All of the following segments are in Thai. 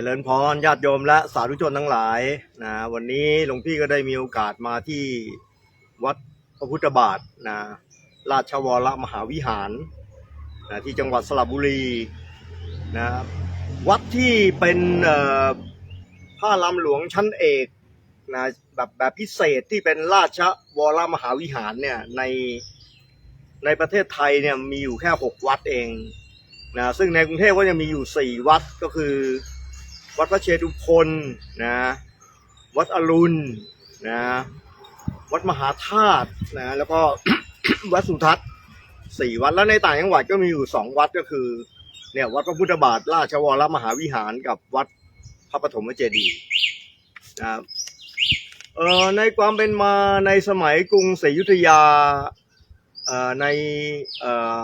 จริญพรญาติโยมและสาธุชนทั้งหลายนะวันนี้หลวงพี่ก็ได้มีโอกาสมาที่วัดพระพุทธบาทนะราชวรมหาวิหารนะที่จังหวัดสระบุรีนะวัดที่เป็นเอ่อพระลำหลวงชั้นเอกนะแบบแบบพิเศษที่เป็นราชวรมหาวิหารเนี่ยในในประเทศไทยเนี่ยมีอยู่แค่หกวัดเองนะซึ่งในกรุงเทพก็จะมีอยู่สี่วัดก็คือ วัดพระเชตุพนนะ วัดอรุณนะ วัดมหาธาตุนะ แล้วก็วัดสุทัศน์สี่วัด แล้วในต่างจังหวัดก็มีอยู่สองวัดก็คือ เนี่ย วัดพระพุทธบาทราชวรมหาวิหารกับวัดพระปฐมเจดีย์นะครับเอ่อในความเป็นมาในสมัยกรุงศรีอยุธยาเอ่อในเอ่อ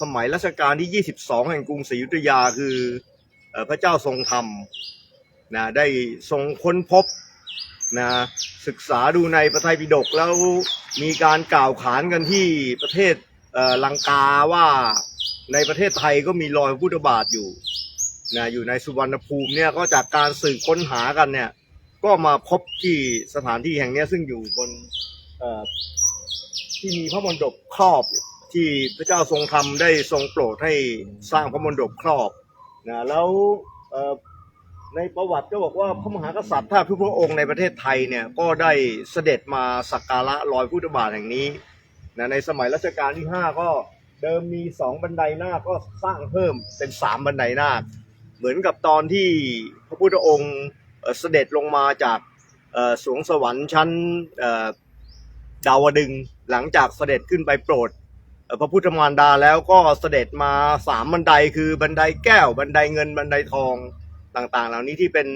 สมัยรัชกาลที่ 22 แห่งกรุงศรีอยุธยาคือเอ่อ พระเจ้าทรงธรรมนะได้ทรงค้นพบนะศึกษาดูในพระไตรปิฎกแล้วมีการกล่าวขานกันที่ประเทศลังกาว่าในประเทศไทยก็มีรอยพุทธบาทอยู่นะอยู่ในสุวรรณภูมิเนี่ยก็จากการสืบค้นหากันเนี่ยก็มาพบที่สถานที่แห่งนี้ซึ่งอยู่บนที่มีพระมณฑปครอบที่พระเจ้าทรงธรรมได้ทรงโปรดให้สร้างพระมณฑปครอบ นะแล้วในประวัติก็บอกว่าพระมหากษัตริย์ถ้าทุกพระองค์ในประเทศไทยเนี่ยก็ได้เสด็จมาสักการะรอยพุทธบาทแห่งนี้นะในสมัยรัชกาลที่ 5 ก็เดิมมีสองบันไดหน้าคก็สร้างเพิ่มเป็นสามบันไดหน้าค เหมือนกับตอนที่พระพุทธองค์เสด็จลงมาจากสวงสวรรค์ชั้นดาวดึงหลังจากเสด็จขึ้นไปโปรด พระพุทธมารดาแล้วก็เสด็จมาสามบันไดคือบันไดแก้วบันไดเงินบันไดทองต่างๆ เหล่านี้ที่เป็น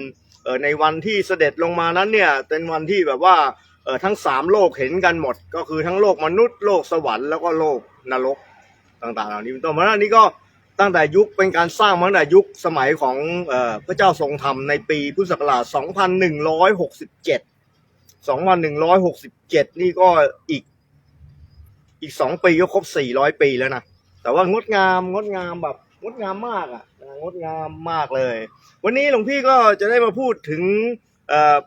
ในวันที่เสด็จลงมานั้นเนี่ยเป็นวันที่แบบว่าทั้งสามโลกเห็นกันหมด ก็คือทั้งโลกมนุษย์โลกสวรรค์แล้วก็โลกนรกต่างๆ เหล่านี้เป็นต้นเพราะนั้นอันนี้ก็ตั้งแต่ยุคเป็นการสร้างมาตั้งแต่ยุคสมัยของพระเจ้าทรงธรรมในปีพุทธศักราช 2167 2167 นี่ก็อีก อีกสองปีก็ครบสี่ร้อยปีแล้วนะ แต่ว่างดงามงดงามแบบงดงามมากอะงดงามมากเลย วันนี้หลวงพี่ก็จะได้มาพูดถึง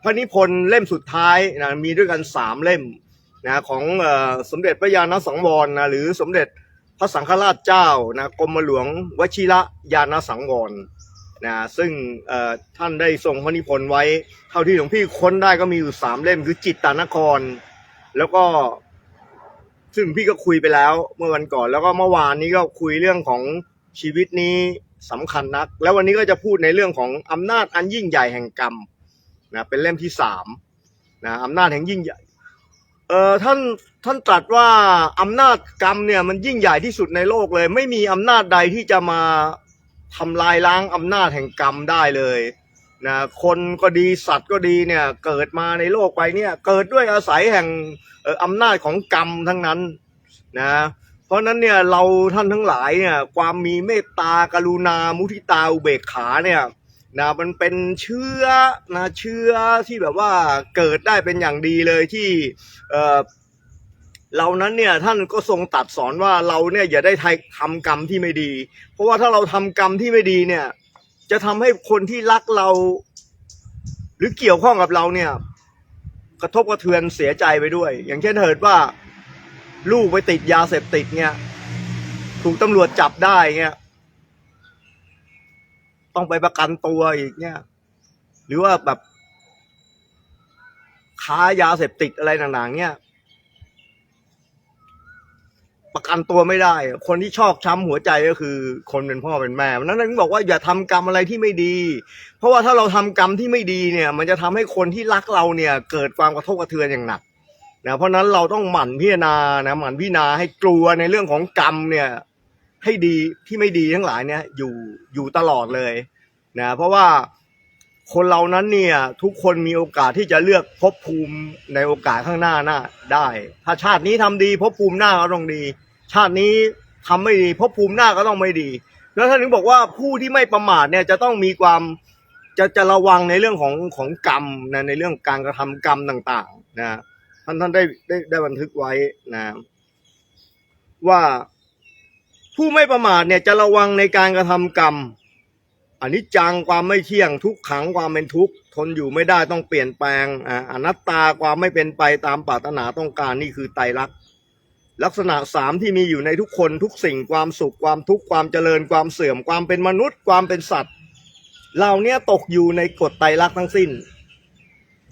พระนิพนธ์เล่มสุดท้ายนะมีด้วยกันสามเล่มนะของอสมเด็จพระยาณสังวรนะหรือสมเด็จพระสังฆราชเจ้านะกรมหลวงวชิระยาณสังวรนะซึ่งท่านได้ทรงพระนิพนธ์ไว้ เท่าที่หลวงพี่ค้นได้ก็มีอยู่สามเล่มคือจิตตานคร แล้วก็ ซึ่งพี่ก็คุยไปแล้วเมื่อวันก่อนแล้วก็เมื่อวานนี้ก็คุยเรื่องของชีวิตนี้สำคัญนัก แล้ววันนี้ก็จะพูดในเรื่องของอำนาจอันยิ่งใหญ่แห่งกรรมนะเป็นเล่มที่สามนะอำนาจแห่งยิ่งใหญ่เอ่อท่านท่านตรัสว่าอำนาจกรรมเนี่ยมันยิ่งใหญ่ที่สุดในโลกเลย ไม่มีอำนาจใดที่จะมาทำลายล้างอำนาจแห่งกรรมได้เลย นะคนก็ดีสัตว์ก็ดีเนี่ยเกิดมาในโลกไปเนี่ยเกิดด้วยอาศัยแห่งอำนาจของกรรมทั้งนั้นนะเพราะนั้นเนี่ยเราท่านทั้งหลายเนี่ยความมีเมตตากรุณามุทิตาอุเบกขาเนี่ยนะมันเป็นเชื้อนะเชื้อที่แบบว่าเกิดได้เป็นอย่างดีเลยที่เอ่อเรานั้นเนี่ยท่านก็ทรงตัดสอนว่าเราเนี่ยอย่าได้ทำกรรมที่ไม่ดี เพราะว่าถ้าเราทำกรรมที่ไม่ดีเนี่ย จะทำให้คนที่รักเรา หรือเกี่ยวข้องกับเราเนี่ย กระทบกระเทือนเสียใจไปด้วย อย่างเช่นเถิดว่า ลูกไปติดยาเสพติดเนี่ยถูกตำรวจจับได้เนี่ยต้องไปประกันตัวอีกเนี่ย หรือว่าแบบค้ายาเสพติดอะไรต่างๆเนี่ย ประกันตัวไม่ได้ คนที่ชอกช้ำหัวใจก็คือ คนเป็นพ่อเป็นแม่เพราะฉะนั้นถึงบอกว่าอย่าทำกรรมอะไรที่ไม่ดี เพราะว่าถ้าเราทำกรรมที่ไม่ดีเนี่ย มันจะทำให้คนที่รักเราเนี่ย เกิดความกระทบกระเทือนอย่างหนักนะเพราะฉะนั้นเราต้องหมั่นพิจารณานะหมั่นพิจารณาให้กลัวในเรื่องของกรรมเนี่ย ให้ดีที่ไม่ดีทั้งหลายเนี่ย อยู่อยู่ตลอดเลยนะเพราะว่า คนเรานั้นเนี่ยทุกคนมีโอกาสที่จะเลือกภพภูมิในโอกาสข้างหน้าหน่าได้ ถ้าชาตินี้ทำดีภพภูมิหน้าก็ต้องดี ชาตินี้ทำไม่ดีภพภูมิหน้าก็ต้องไม่ดี แล้วท่านถึงบอกว่าผู้ที่ไม่ประมาทเนี่ยจะต้องมีความจะจะระวังในเรื่องของของกรรมนะในเรื่องการกระทำกรรมต่าง ๆ นะท่านท่านได้ได้ได้บันทึกไว้นะว่าผู้ไม่ประมาทเนี่ยจะระวังในการกระทำกรรม อันนี้จังความไม่เที่ยงทุกขังความเป็นทุกข์ทนอยู่ไม่ได้ต้องเปลี่ยนแปลงอ่าอนัตตาความไม่เป็นไปตามปรารถนาต้องการนี่คือไตรลักษณ์ลักษณะสามที่มีอยู่ในทุกคนทุกสิ่งความสุขความทุกข์ความเจริญความเสื่อมความเป็นมนุษย์ความเป็นสัตว์เหล่าเนี้ยตกอยู่ในกฎไตรลักษณ์ทั้งสิ้น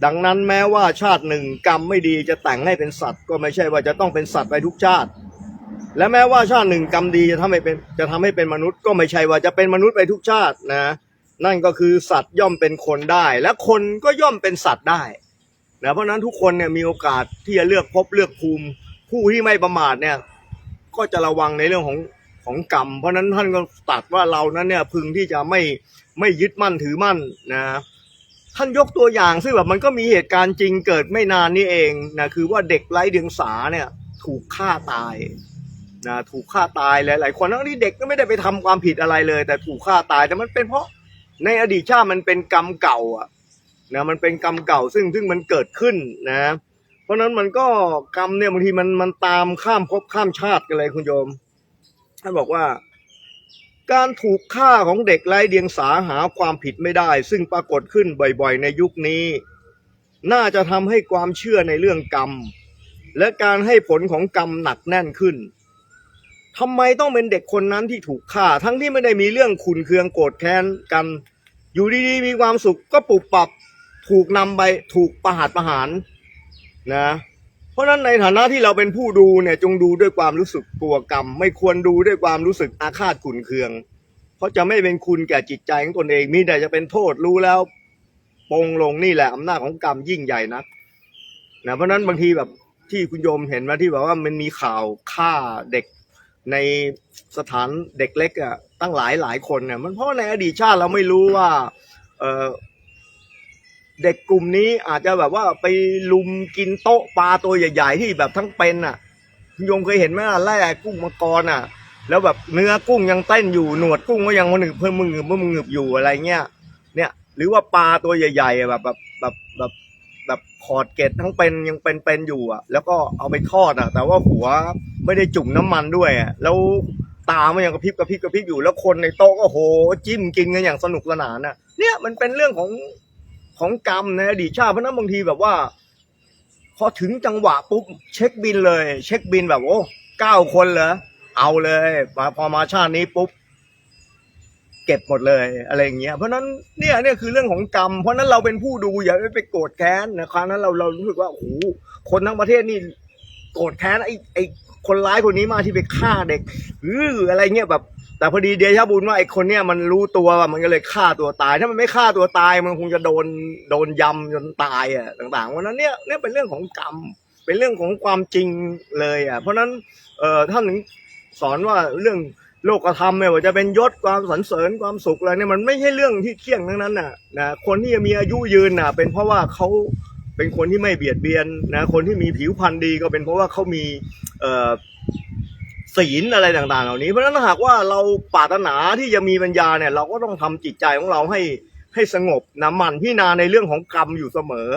ดังนั้นแม้ว่าชาติหนึ่งกรรมไม่ดีจะแต่งให้เป็นสัตว์ ก็ไม่ใช่ว่าจะต้องเป็นสัตว์ไปทุกชาติ และแม้ว่าชาติหนึ่งกรรมดีจะทำให้เป็นจะทำให้เป็นมนุษย์ก็ไม่ใช่ว่าจะเป็นมนุษย์ไปทุกชาตินะนั่นก็คือสัตว์ย่อมเป็นคนได้ และคนก็ย่อมเป็นสัตว์ได้นะเพราะนั้นทุกคนเนี่ยมีโอกาสที่จะเลือกภพเลือกภูมิ ผู้ที่ไม่ประมาทเนี่ยก็จะระวังในเรื่องของของกรรม เพราะนั้นท่านก็ตัดว่าเรานั้นเนี่ยพึงที่จะไม่ไม่ยึดมั่นถือมั่นนะท่านยกตัวอย่างซึ่งแบบมันก็มีเหตุการณ์จริงเกิดไม่นานนี้เองนะคือว่าเด็กไร้เดียงสาเนี่ยถูกฆ่าตาย นะถูกฆ่าตายหลายๆคนทั้งที่เด็กก็ไม่ได้ไปทำความผิดอะไรเลย แต่ถูกฆ่าตายแต่มันเป็นเพราะในอดีตชาติมันเป็นกรรมเก่าอะนะมันเป็นกรรมเก่าซึ่งซึ่งมันเกิดขึ้นนะ เพราะฉะนั้นมันก็กรรมเนี่ยบางทีมันมันตามข้ามภพข้ามชาติกันเลยคุณโยมท่านบอกว่า การถูกฆ่าของเด็กไร้เดียงสาหาความผิดไม่ได้ ซึ่งปรากฏขึ้นบ่อยๆ ในยุคนี้ น่าจะทำให้ความเชื่อในเรื่องกรรม และการให้ผลของกรรมหนักแน่นขึ้น ทำไมต้องเป็นเด็กคนนั้นที่ถูกฆ่า ทั้งที่ไม่ได้มีเรื่องขุนเคืองโกรธแค้นกัน อยู่ดีๆมีความสุขก็ปรับปับถูกนำไปถูกประหารประหารนะ เพราะฉะนั้นในฐานะที่เราเป็นผู้ดูเนี่ยจงดูด้วยความรู้สึกกลัวกรรม ไม่ควรดูด้วยความรู้สึกอาฆาตขุนเคือง เพราะจะไม่เป็นคุณแก่จิตใจของตนเองมีแต่จะเป็นโทษรู้แล้วปงลงนี่แหละอำนาจของกรรมยิ่งใหญ่นักนะเพราะนั้นบางทีแบบที่คุณโยมเห็นไหมที่แบบว่ามันมีข่าวฆ่าเด็ก ในสถานเด็กเล็กอะตั้งหลายหลายคนเนี่ยมันเพราะในอดีตชาติเราไม่รู้ว่าเออเด็กกลุ่มนี้อาจจะแบบว่าไปลุมกินโต๊ะปลาตัวใหญ่ ๆ ที่แบบทั้งเป็นอะคุณโยมเคยเห็นไหมล่ะแร่กุ้งมังกรอะ แล้วแบบเนื้อกุ้งยังเต้นอยู่หนวดกุ้งก็ยังมันหนึบเพิ่มมึงเพิ่มมึงหนึบอยู่อะไรเงี้ยเนี่ย หรือว่าปลาตัวใหญ่ ๆ แบบแบบแบบแบบ ขอดเกล็ดทั้งเป็นยังเป็นเป็นอยู่อะ แล้วก็เอาไปทอดอะ แต่ว่าหัวไม่ได้จุ่มน้ำมันด้วยอะแล้วตามันยังกระพริบกระพริบกระพริบอยู่แล้วคนในโต๊ะก็โหจิ้มกินกันอย่างสนุกสนานอะ เนี่ยมันเป็นเรื่องของของกรรมในอดีตชาติเพราะฉะนั้นบางทีแบบว่า พอถึงจังหวะปุ๊บเช็คบินเลย เช็คบินแบบโอ้เก้าคนเหรอเอาเลยมาพอมาชาตินี้ปุ๊บ เก็บหมดเลยอะไรอย่างเงี้ยเพราะนั้นเนี่ยเนี่ยคือเรื่องของกรรม เพราะนั้นเราเป็นผู้ดูอย่าไปโกรธแค้นนะครั้งนั้นเราเรารู้สึกว่าโอ้โหคนทั้งประเทศนี่โกรธแค้นไอ้ไอ้คนร้ายคนนี้มากที่ไปฆ่าเด็กหรืออะไรเงี้ยแบบ แต่พอดีเดชบุญว่าไอ้คนเนี้ยมันรู้ตัวมันก็เลยฆ่าตัวตาย ถ้ามันไม่ฆ่าตัวตายมันคงจะโดนโดนยำจนตายอะต่างๆวันนั้นเนี่ยเนี่ยเป็นเรื่องของกรรมเป็นเรื่องของความจริงเลยอะเพราะฉะนั้นเอ่อท่านถึงสอนว่าเรื่อง โลกธรรมไม่ว่าจะเป็นยศความสรรเสริญความสุขอะไรเนี่ยมันไม่ใช่เรื่องที่เที่ยงทั้งนั้นน่ะนะคนที่จะมีอายุยืนน่ะ เป็นเพราะว่าเขาเป็นคนที่ไม่เบียดเบียนนะคนที่มีผิวพรรณดีก็เป็นเพราะว่าเขามีเอ่อศีลอะไรต่างๆ เหล่านี้เพราะฉะนั้นหากว่าเราปรารถนาที่จะมีปัญญาเนี่ย เราก็ต้องทำจิตใจของเราให้ให้สงบนะหมันพิจารณาในเรื่องของกรรมอยู่เสมอ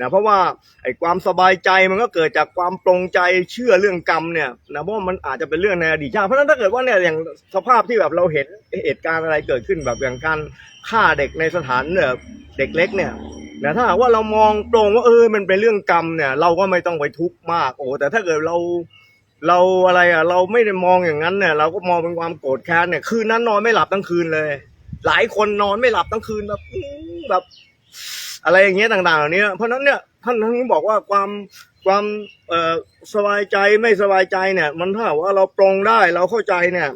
นะเพราะว่าไอ้ความสบายใจมันก็เกิดจากความปรงใจเชื่อเรื่องกรรมเนี่ยนะเพราะว่ามันอาจจะเป็นเรื่องในอดีตชาติเพราะฉะนั้นถ้าเกิดว่าเนี่ยอย่างสภาพที่แบบเราเห็นเหตุการณ์อะไรเกิดขึ้นแบบอย่างการฆ่าเด็กในสถานเนี่ยเด็กเล็กเนี่ยนะถ้าหากว่าเรามองตรงว่าเออมันเป็นเรื่องกรรมเนี่ย เราก็ไม่ต้องไปทุกข์มากโอ้แต่ถ้าเกิดเราเราอะไรอะเราไม่ได้มองอย่างนั้นเนี่ยเราก็มองเป็นความโกรธแค้นเนี่ยคืนนั้นนอนไม่หลับทั้งคืนเลย หลายคนนอนไม่หลับทั้งคืนแบบแบบ อะไรอย่างเงี้ยต่างๆเหล่านี้เพราะนั้นเนี่ยท่านท่านบอกว่าความความเอ่อสบายใจไม่สบายใจเนี่ย มันถ้าว่าเราปรงได้เราเข้าใจเนี่ย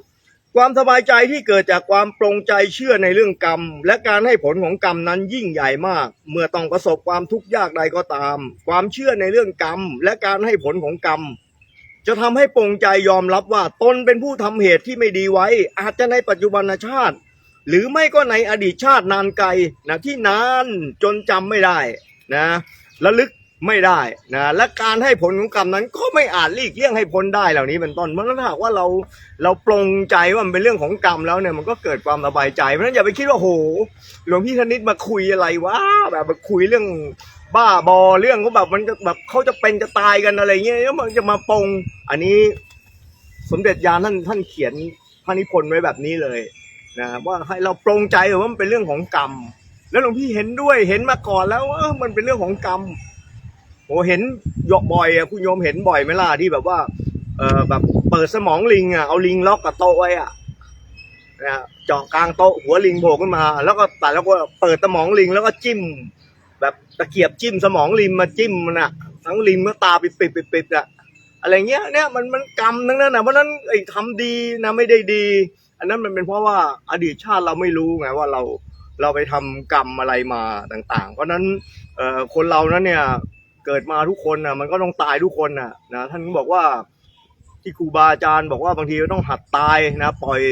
ความสบายใจที่เกิดจากความปรงใจเชื่อในเรื่องกรรม และการให้ผลของกรรมนั้นยิ่งใหญ่มาก เมื่อต้องประสบความทุกข์ยากใดก็ตาม ความเชื่อในเรื่องกรรม และการให้ผลของกรรม จะทำให้ปรงใจยอมรับว่าตนเป็นผู้ทำเหตุที่ไม่ดีไว้ อาจจะในปัจจุบันชาติ หรือไม่ก็ในอดีตชาตินานไกลนะที่นานจนจำไม่ได้นะระลึกไม่ได้นะและการให้ผลของกรรมนั้นก็ไม่อาจหลีกเลี่ยงให้พ้นได้เหล่านี้เป็นต้นเพราะฉะนั้นถ้าหากว่าเราเราปรงใจว่ามันเป็นเรื่องของกรรมแล้วเนี่ยมันก็เกิดความสบายใจเพราะฉะนั้นอย่าไปคิดว่าโหหลวงพี่ธนิตมาคุยอะไรวะแบบมาคุยเรื่องบ้าบอเรื่องเขาแบบมันจะแบบเขาจะเป็นจะตายกันอะไรเงี้ยแล้วมันจะมาปรงอันนี้สมเด็จยานท่านท่านเขียนพระนิพนธ์ไว้แบบนี้เลย นะว่าให้เราปรงใจว่ามันเป็นเรื่องของกรรม แล้วหลวงพี่เห็นด้วยเห็นมาก่อนแล้วว่ามันเป็นเรื่องของกรรมโอ้เห็นยกบ่อยอะคุณโยมเห็นบ่อยไหมล่ะที่แบบว่าเออแบบเปิดสมองลิงอะเอาลิงล็อกกับโต๊ะไว้อะนะเจาะกลางโต๊ะหัวลิงโผล่ขึ้นมา แล้วก็แต่แล้วก็เปิดสมองลิงแล้วก็จิ้ม แบบตะเกียบจิ้มสมองลิงมาจิ้มมันอะทั้งลิงก็ตาปิดปิดปิดปิดอะอะไรเงี้ยเนี่ยมันมันกรรมทั้งนั้นนะเพราะฉะนั้นไอ้ทำดีนะไม่ได้ดี อันนั้นมันเป็นเพราะว่าอดีตชาติเราไม่รู้ไงว่าเราเราไปทำกรรมอะไรมาต่างๆ เพราะนั้นเอ่อคนเรานั้นเนี่ยเกิดมาทุกคนน่ะมันก็ต้องตายทุกคนน่ะนะท่านบอกว่าที่ครูบาอาจารย์บอกว่าบางทีต้องหัดตายนะปล่อย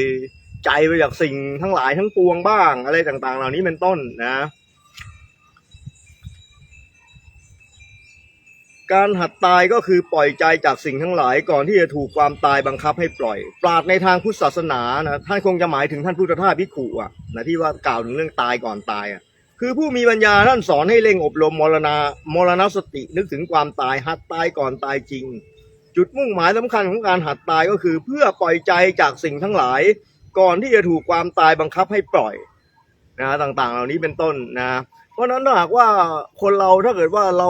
ใจไปจากสิ่งทั้งหลายทั้งปวงบ้างอะไรต่างๆ เหล่านี้เป็นต้นนะ การหัดตายก็คือปล่อยใจจากสิ่งทั้งหลาย ก่อนที่จะถูกความตายบังคับให้ปล่อย ปราดในทางพุทธศาสนานะท่านคงจะหมายถึงท่านพุทธทาสพิขุอะนะที่ว่ากล่าวถึงเรื่องตายก่อนตายอะคือผู้มีปัญญาท่านสอนให้เร่งอบรมมรณามรณสตินึกถึงความตายหัดตายก่อนตายจริง จุดมุ่งหมายสำคัญของการหัดตายก็คือ เพื่อปล่อยใจจากสิ่งทั้งหลาย ก่อนที่จะถูกความตายบังคับให้ปล่อยนะต่างๆ เหล่านี้เป็นต้นนะ เพราะฉะนั้นถ้าหากว่าคนเราถ้าเกิดว่าเรา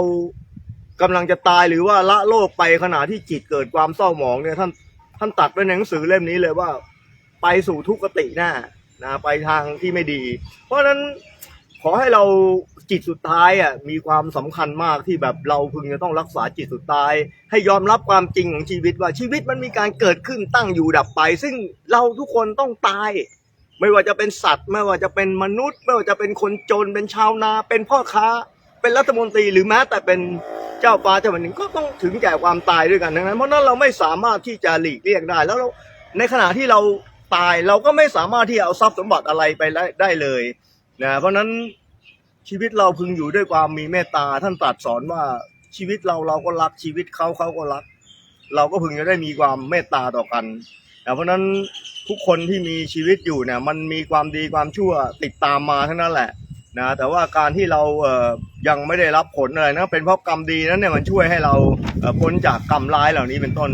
กำลังจะตายหรือว่าละโลกไปขณะที่จิตเกิดความเศร้าหมองเนี่ยท่านท่านตัดไว้ในหนังสือเล่มนี้เลยว่า ไปสู่ทุกขติแน่นะไปทางที่ไม่ดี เพราะฉะนั้นขอให้เราจิตสุดท้ายอะมีความสำคัญมากที่แบบเราพึงจะต้องรักษาจิตสุดท้าย ให้ยอมรับความจริงของชีวิตว่าชีวิตมันมีการเกิดขึ้นตั้งอยู่ดับไป ซึ่งเราทุกคนต้องตาย ไม่ว่าจะเป็นสัตว์ ไม่ว่าจะเป็นมนุษย์ ไม่ว่าจะเป็นคนจนเป็นชาวนาเป็นพ่อค้า เป็นรัฐมนตรีหรือแม้แต่เป็นเจ้าฟ้าเจ้าแผ่นดินก็ต้องถึงแก่ความตายด้วยกันดังนั้นเพราะนั้นเราไม่สามารถที่จะหลีกเลี่ยงได้ แล้วเราในขณะที่เราตายเราก็ไม่สามารถที่จะเอาทรัพย์สมบัติอะไรไปได้เลยนะเพราะนั้นชีวิตเราพึงอยู่ด้วยความมีเมตตาท่านตรัสสอนว่าชีวิตเราเราก็รักชีวิตเขาเขาก็รัก เราก็พึงจะได้มีความเมตตาต่อกันนะเพราะฉะนั้นทุกคนที่มีชีวิตอยู่เนี่ยมันมีความดีความชั่วติดตามมาทั้งนั้นแหละ นะแต่ว่าการที่เราเออยังไม่ได้รับผลอะไรนะเป็นเพราะกรรมดีนั้นเนี่ยมันช่วยให้เราเพ้นจากกรรมร้ายเหล่านี้เป็นต้น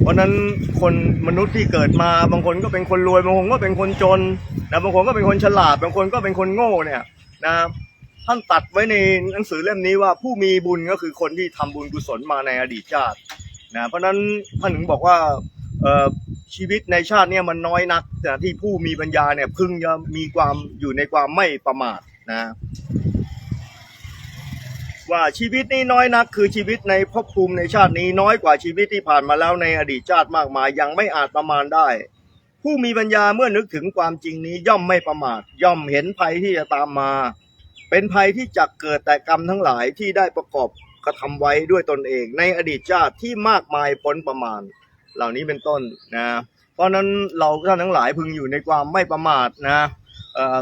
เพราะนั้นคนมนุษย์ที่เกิดมาบางคนก็เป็นคนรวยบางคนก็เป็นคนจนนะบางคนก็เป็นคนฉลาด บางคนก็เป็นคนโง่เนี่ยนะท่านตัดไว้ในหนังสือเล่มนี้ว่าผู้มีบุญก็คือคนที่ทำบุญกุศลมาในอดีตชาตินะเพราะนั้นท่านถึงบอกว่าชีวิตในชาติเนี่ยมันน้อยนักแต่ที่ผู้มีปัญญาเนี่ยพึงจะมีความอยู่ในความไม่ประมาท นะ ว่าชีวิตนี้น้อยนัก คือชีวิตในภพภูมิในชาตินี้น้อยกว่าชีวิตที่ผ่านมาแล้วในอดีตชาติมากมายยังไม่อาจประมาณได้ ผู้มีปัญญาเมื่อนึกถึงความจริงนี้ย่อมไม่ประมาท ย่อมเห็นภัยที่จะตามมา เป็นภัยที่จะเกิดแต่กรรมทั้งหลายที่ได้ประกอบกระทำไว้ด้วยตนเอง ในอดีตชาติที่มากมายพ้นประมาณ เหล่านี้เป็นต้นนะ เพราะนั้นเราท่านทั้งหลายพึงอยู่ในความไม่ประมาทนะ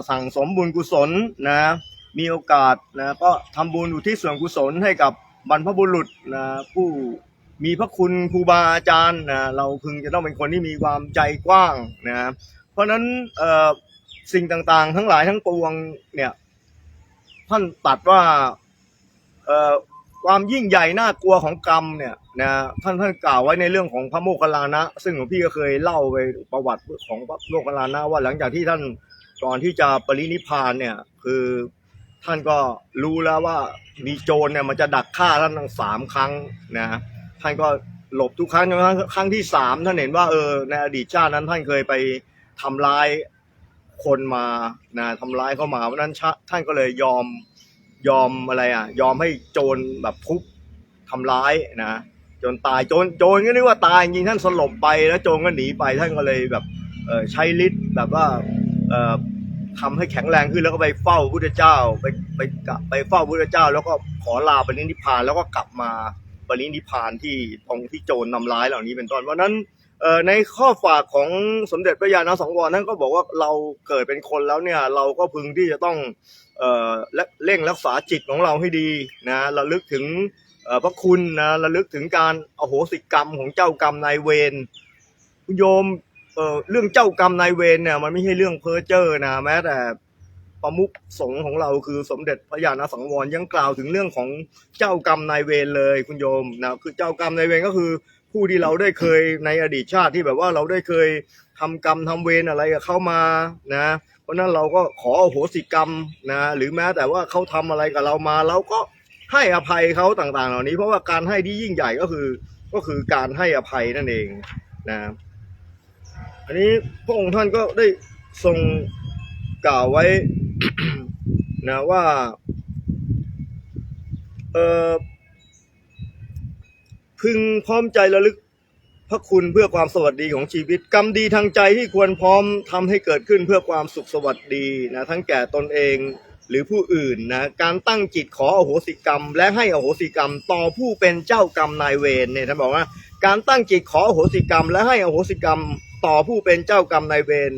สั่งสมบุญกุศลนะมีโอกาสนะก็ทำบุญอุทิศส่วนกุศลให้กับบรรพบุรุษนะผู้มีพระคุณครูบาอาจารย์นะเราพึงจะต้องเป็นคนที่มีความใจกว้างนะเพราะฉะนั้นสิ่งต่างๆ ทั้งหลายทั้งปวงเนี่ยท่านตัดว่าความยิ่งใหญ่น่ากลัวของกรรมเนี่ยนะท่านท่านกล่าวไว้ในเรื่องของพระโมคคัลลานะ ซึ่งหลวงพี่ก็เคยเล่าไปประวัติของพระโมคคัลลานะว่าหลังจากที่ท่าน ก่อนที่จะปรินิพพานเนี่ยคือท่านก็รู้แล้วว่ามีโจรเนี่ยมันจะดักฆ่าท่านทั้งสามครั้งนะท่านก็หลบทุกครั้งจนกระทั่งครั้งที่สามท่านเห็นว่าเออในอดีตชาตินั้นท่านเคยไปทำร้ายคนมานะทำร้ายเข้ามาเพราะนั้นชท่านก็เลยยอมยอมอะไรอะ ยอมให้โจรแบบทุบทำร้ายนะจนตายโจรโจรก็นึกว่าตายจริงท่านสลบไปแล้วโจรก็หนีไปท่านก็เลยแบบใช้ฤทธิ์แบบว่า ทำให้แข็งแรงขึ้นแล้วก็ไปเฝ้าพุทธเจ้า ไปไปไปเฝ้าพุทธเจ้า แล้วก็ขอลาปรินิพพานแล้วก็กลับมาปรินิพพานที่ตรงที่โจรทำร้ายเหล่านี้เป็นต้นเพราะนั้นเอ่อในข้อฝากของสมเด็จพระญาณสังวรท่านก็บอกว่าเราเกิดเป็นคนแล้วเนี่ยเราก็พึงที่จะต้องเอ่อและเร่งรักษาจิตของเราให้ดีนะระลึกถึงพระคุณนะระลึกถึงการอโหสิกรรมของเจ้ากรรมนายเวรคุณโยม เออเรื่องเจ้ากรรมนายเวรเนี่ย มันไม่ใช่เรื่องเพ้อเจ้อนะแม้แต่ประมุขสงฆ์ของเราคือสมเด็จพระญาณสังวรยังกล่าวถึงเรื่องของเจ้ากรรมนายเวรเลยคุณโยมนะคือเจ้ากรรมนายเวรก็คือ ผู้ที่เราได้เคยในอดีตชาติที่แบบว่าเราได้เคยทำกรรมทำเวรอะไรกับเขามานะ เพราะฉะนั้นเราก็ขออโหสิกรรมนะหรือแม้แต่ว่าเขาทำอะไรกับเรามาเราก็ให้อภัยเขาต่างๆ เหล่านี้ เพราะว่าการให้ที่ยิ่งใหญ่ก็คือก็คือการให้อภัยนั่นเองนะ อันนี้พระองค์ท่านก็ได้ทรงกล่าวไว้นะว่าเออพึงพร้อมใจระลึกพระคุณเพื่อความสวัสดีของชีวิต กรรมดีทางใจที่ควรพร้อมทำให้เกิดขึ้นเพื่อความสุขสวัสดีนะทั้งแก่ตนเองหรือผู้อื่นนะการตั้งจิตขออโหสิกรรม และให้อโหสิกรรม ต่อผู้เป็นเจ้ากรรมนายเวรเนี่ยท่านบอกว่า การตั้งจิตขออโหสิกรรม และให้อโหสิกรรม ต่อผู้เป็นเจ้ากรรมนายเวร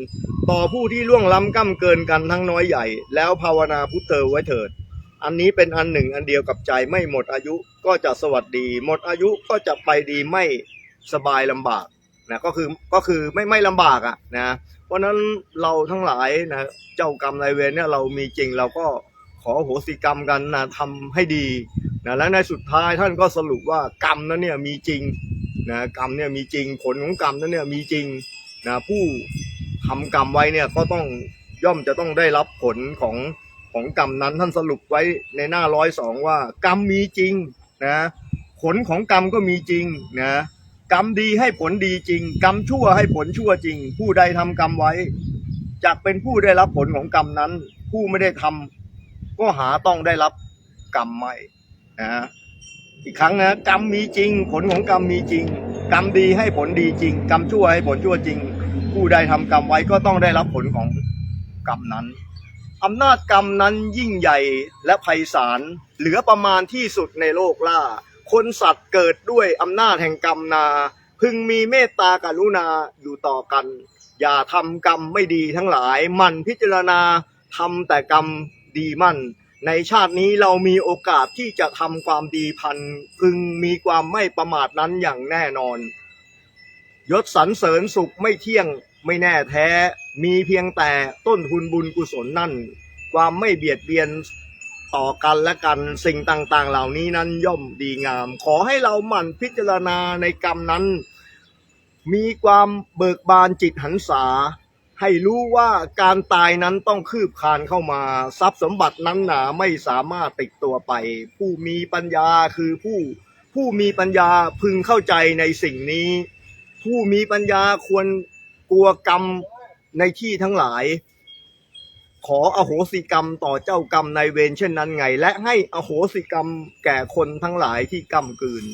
ต่อผู้ที่ล่วงล้ำก้ำเกินกันทั้งน้อยใหญ่ แล้วภาวนาพุทเธอไว้เถิด อันนี้เป็นอันหนึ่งอันเดียวกับใจไม่หมดอายุก็จะสวัสดี หมดอายุก็จะไปดีไม่สบายลำบากนะก็คือก็คือไม่ไม่ลำบากอะนะเพราะนั้นเราทั้งหลายนะเจ้ากรรมนายเวรเนี่ยเรามีจริงเราก็ขออโหสิกรรมกันนะทำให้ดีนะและในสุดท้ายท่านก็สรุปว่ากรรมนั้นเนี่ยมีจริงนะกรรมเนี่ยมีจริงผลของกรรมนั้นเนี่ยมีจริง นะผู้ทำกรรมไว้เนี่ยก็ต้องย่อมจะต้องได้รับผลของของกรรมนั้นท่านสรุปไว้ในหน้าร้อยสองว่า กรรมมีจริงนะผลของกรรมก็มีจริงนะกรรมดีให้ผลดีจริง กรรมชั่วให้ผลชั่วจริง ผู้ใดทำกรรมไว้จะเป็นผู้ได้รับผลของกรรมนั้น ผู้ไม่ได้ทำก็หาต้องได้รับกรรมไม่นะอีกครั้งนะกรรมมีจริง ผลของกรรมมีจริง กรรมดีให้ผลดีจริง กรรมชั่วให้ผลชั่วจริง ผู้ใดทำกรรมไว้ก็ต้องได้รับผลของกรรมนั้นอำนาจกรรมนั้นยิ่งใหญ่และไพศาลเหลือประมาณที่สุดในโลกล่า คนสัตว์เกิดด้วยอำนาจแห่งกรรมนา พึงมีเมตตากรุณาอยู่ต่อกัน อย่าทำกรรมไม่ดีทั้งหลายมันพิจารณาทำแต่กรรมดีมั่น ในชาตินี้เรามีโอกาสที่จะทำความดีพัน พึงมีความไม่ประมาทนั้นอย่างแน่นอน ยศสรรเสริญสุขไม่เที่ยง ไม่แน่แท้มีเพียงแต่ต้นทุนบุญกุศลนั่น ความไม่เบียดเบียนต่อกันและกันสิ่งต่างๆ เหล่านี้นั้นย่อมดีงาม ขอให้เราหมั่นพิจารณาในกรรมนั้น มีความเบิกบานจิตหันษา ให้รู้ว่าการตายนั้นต้องคืบคลานเข้ามา ทรัพย์สมบัตินั้นหนาไม่สามารถติดตัวไป ผู้มีปัญญาคือผู้ผู้มีปัญญาพึงเข้าใจในสิ่งนี้ ผู้มีปัญญาควร กลัวกรรมในที่ทั้งหลาย ขออโหสิกรรมต่อเจ้ากรรมนายเวรเช่นนั้นไง และให้อโหสิกรรมแก่คนทั้งหลายที่กำกืน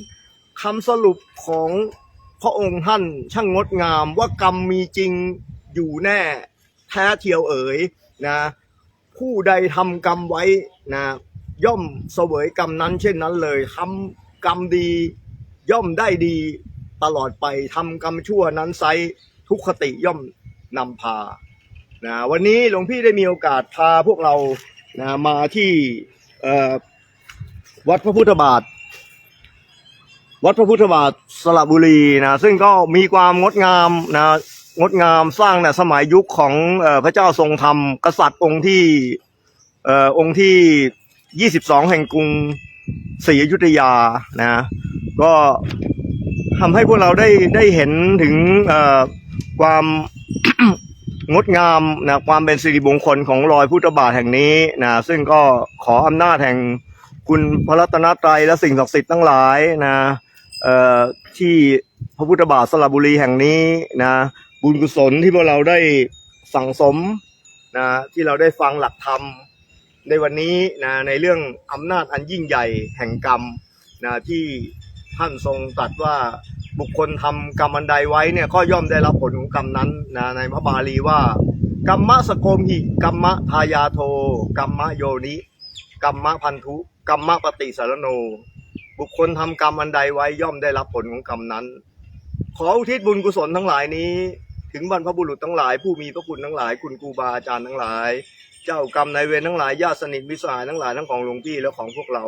คำสรุปของพระองค์ท่านช่างงดงามว่ากรรมมีจริงอยู่แน่แท้เทียวเอ๋ยนะผู้ใดทำกรรมไว้นะย่อมเสวยกรรมนั้นเช่นนั้นเลยทำกรรมดีย่อมได้ดีตลอดไปทำกรรมชั่วนั้นไซ ทุกขติย่อมนำพานะวันนี้หลวงพี่ได้มีโอกาสพาพวกเรานะมาที่วัดพระพุทธบาท วัดพระพุทธบาทสระบุรีนะซึ่งก็มีความงดงามนะงดงามสร้างในสมัยยุคของอพระเจ้าทรงธรรม กษัตริย์องค์ที่องค์ที่ยี่สิบสองแห่งกรุงศรีอยุธยานะก็ทำให้พวกเราได้ได้เห็นถึง ความงดงามนะความเป็นสิริมงคลของรอยพุทธบาทแห่งนี้นะซึ่งก็ขออำนาจแห่งคุณพระรัตนตรัยและสิ่งศักดิ์สิทธิ์ทั้งหลายนะเอ่อที่พระพุทธบาทสระบุรีแห่งนี้นะบุญกุศลที่พวกเราได้สั่งสมนะที่เราได้ฟังหลักธรรมในวันนี้นะในเรื่องอำนาจอันยิ่งใหญ่แห่งกรรมนะที่ท่านทรงตรัสว่า บุคคลทำกรรมอันใดไว้เนี่ยก็ย่อมได้รับผลของกรรมนั้นนะในพระบาลีว่ากรรมะสโกมหิกรรมะทายาโทกรรมะโยนิกรรมะพันธุกรรมะปฏิสารโน บุคคลทำกรรมอันใดไว้ย่อมได้รับผลของกรรมนั้น ขออุทิศบุญกุศลทั้งหลายนี้ ถึงบรรพบุรุษทั้งหลาย ผู้มีพระคุณทั้งหลาย คุณครูบาอาจารย์ทั้งหลาย เจ้ากรรมนายเวรทั้งหลายญาติสนิทมิตรสหายทั้งหลายทั้งของหลวงพี่และของพวกเรา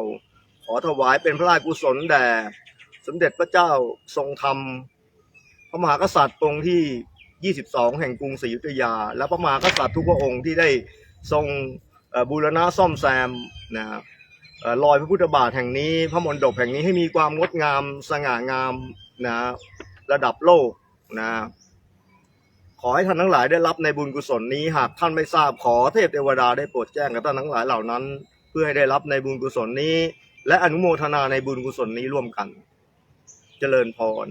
ขอถวายเป็นพระราชกุศลแด่ สมเด็จพระเจ้าทรงธรรม พระมหากษัตริย์องค์ที่ 22 แห่งกรุงศรีอยุธยา และพระมหากษัตริย์ทุกพระองค์ที่ได้ทรงบูรณะซ่อมแซมนะเอ่อรอยพระพุทธบาทแห่งนี้ พระมณฑปแห่งนี้ให้มีความงดงามสง่างามนะระดับโลกนะขอให้ท่านทั้งหลายได้รับในบุญกุศลนี้หากท่านไม่ทราบขอเทพเทวดาได้โปรดแจ้งกับท่านทั้งหลายเหล่านั้น เพื่อให้ได้รับในบุญกุศลนี้ และอนุโมทนาในบุญกุศลนี้ร่วมกัน เจริญพร